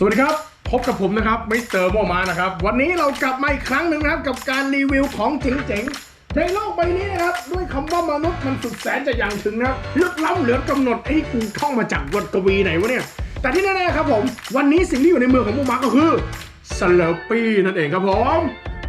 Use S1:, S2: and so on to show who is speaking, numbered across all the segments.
S1: สวัสดีครับ พบกับผมนะครับมิสเตอร์โมมานะครับ วันนี้เรากลับมาอีกครั้งหนึ่งนะครับ กับการรีวิวของเจ๋งๆในโลกใบนี้นะครับ ด้วยคำว่ามนุษย์มันสุดแสนจะยังถึงนะครับลึกล้ำเหลือกำหนดไอ้กูท่องมาจากบทกวีไหนวะเนี่ย แต่ที่แน่ๆครับผม วันนี้สิ่งที่อยู่ในมือของโมมาก็คือสเลปี้นั่นเองครับผม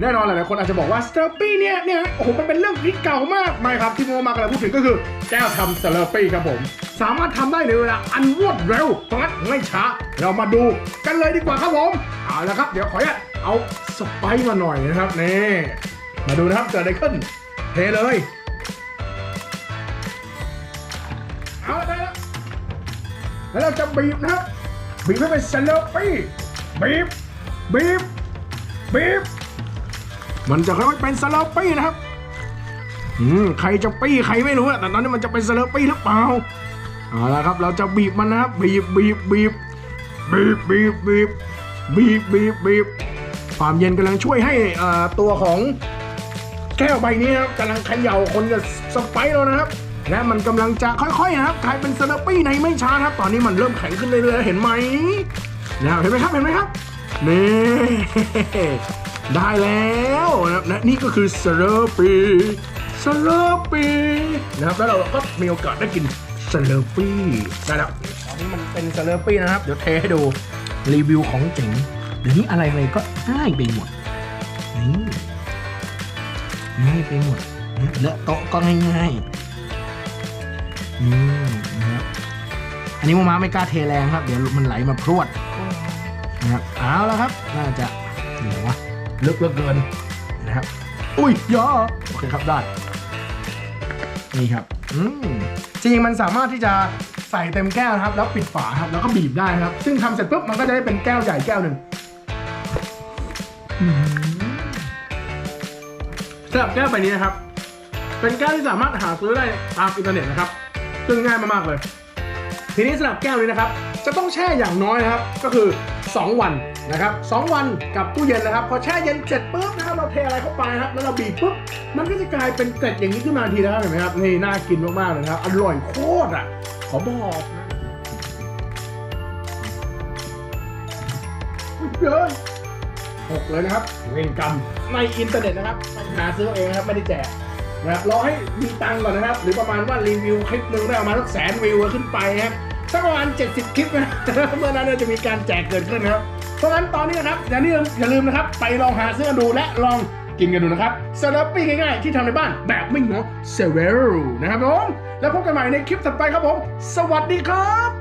S1: แน่นอนหลายๆคนอาจจะบอกว่าสเตอร์ปี้เนี่ยเนี่ยโอ้โหมันเป็นเรื่องที่เก่ามากไม่ครับที่โมมากำลังพูดถึงก็คือแก้วทำสเตอร์ปี้ครับผม สามารถทำได้ในเวลาอันรวดเร็วเพราะงั้นไม่ช้าเรามาดูกันเลยดีกว่าครับผมเอาละครับ เดี๋ยวขออนุญาตเอาสไปซ์มาหน่อยนะครับนี่มาดูนะครับเกิดอะไรขึ้นเทเลยเอาได้แล้วแล้วเราจะบีบนะครับบีบให้เป็นสเตอร์ปี้บีบบีบบีบ มันจะค่อยๆเป็นสลอร์ปี้นะครับ อืมใครจะปี้ใครไม่รู้อะแต่ตอนนี้มันจะเป็นสลอร์ปี้หรือเปล่าเอาละครับ เราจะบีบมันนะครับบีบบีบบีบบีบบีบบีบบีบบีบบีบความเย็นกำลังช่วยให้อ่าตัวของแก้วใบนี้นะครับกำลังเขย่าคนกับสไปร์แล้วนะครับ และมันกำลังจะค่อยๆนะครับกลายเป็นสลอร์ปี้ในไม่ช้านะครับ ตอนนี้มันเริ่มแข็งขึ้นเรื่อยๆเห็นไหมนะเห็นไหมครับเห็นไหมครับนี่ ได้แล้วนะครับและนี่ก็คือสเลอร์ปีสเลอร์ปีนะครับแล้วเราก็มีโอกาสได้กินสเลอร์ปีได้แล้วตอนนี้มันเป็นสเลอร์ปีนะครับ เดี๋ยวเทให้ดูรีวิวของเจ๋งเดี๋ยวนี้อะไรอะไรก็ง่ายไปหมดนี่ง่ายไปหมดนะเลอะโต๊ะก็ง่ายๆนี่นะครับอันนี้มาม่าไม่กล้าเทแรงครับ เดี๋ยวมันไหลมาพรวดนะครับเอาแล้วครับ น่าจะเหนียววะ ลึกเหลือเกินนะครับ อุ้ยย่อโอเคครับได้ นี่ครับ อืมจริงมันสามารถที่จะใส่เต็มแก้วนะครับ แล้วปิดฝาครับ แล้วก็บีบได้ครับ ซึ่งทำเสร็จปุ๊บมันก็จะได้เป็นแก้วใหญ่แก้วหนึ่งสำหรับแก้วใบนี้นะครับ เป็นแก้วที่สามารถหาซื้อได้ตามอินเทอร์เน็ตนะครับ ซึ่งง่ายมากๆเลย ทีนี้สำหรับแก้วนี้นะครับ จะต้องแช่อย่างน้อยนะครับ ก็คือ 2 วันนะครับ2วันกับตู้เย็นนะครับ พอแช่เย็นเสร็จปุ๊บนะครับเราเทอะไรเข้าไปครับ แล้วเราบีบปุ๊บมันก็จะกลายเป็นเกล็ดอย่างนี้ขึ้นมาทีนะครับเห็นไหมครับนี่น่ากินมากๆเลยครับ อร่อยโคตรอะขอบอกนะอุ๊ยเยอะหกเลยนะครับเวรกรรมในอินเทอร์เน็ตนะครับไปหาซื้อเองนะครับไม่ได้แจกนะครับรอให้มีตังก่อนนะครับ หรือประมาณว่ารีวิวคลิปหนึ่งได้ประมาณสักแสนวิวขึ้นไปนะครับ สักประมาณ 70 คลิปนะเมื่อนั้นเนยจะมีการแจกเกิดขึ้นครับ เพราะงั้นตอนนี้นะครับอย่าลืมอย่าลืมนะครับ ไปลองหาซื้อกันดูและลองกินกันดูนะครับสลับปิ้งง่ายๆ ที่ทำในบ้านแบบไม่งอเซเวลนะครับผม แล้วพบกันใหม่ในคลิปถัดไปครับผม สวัสดีครับ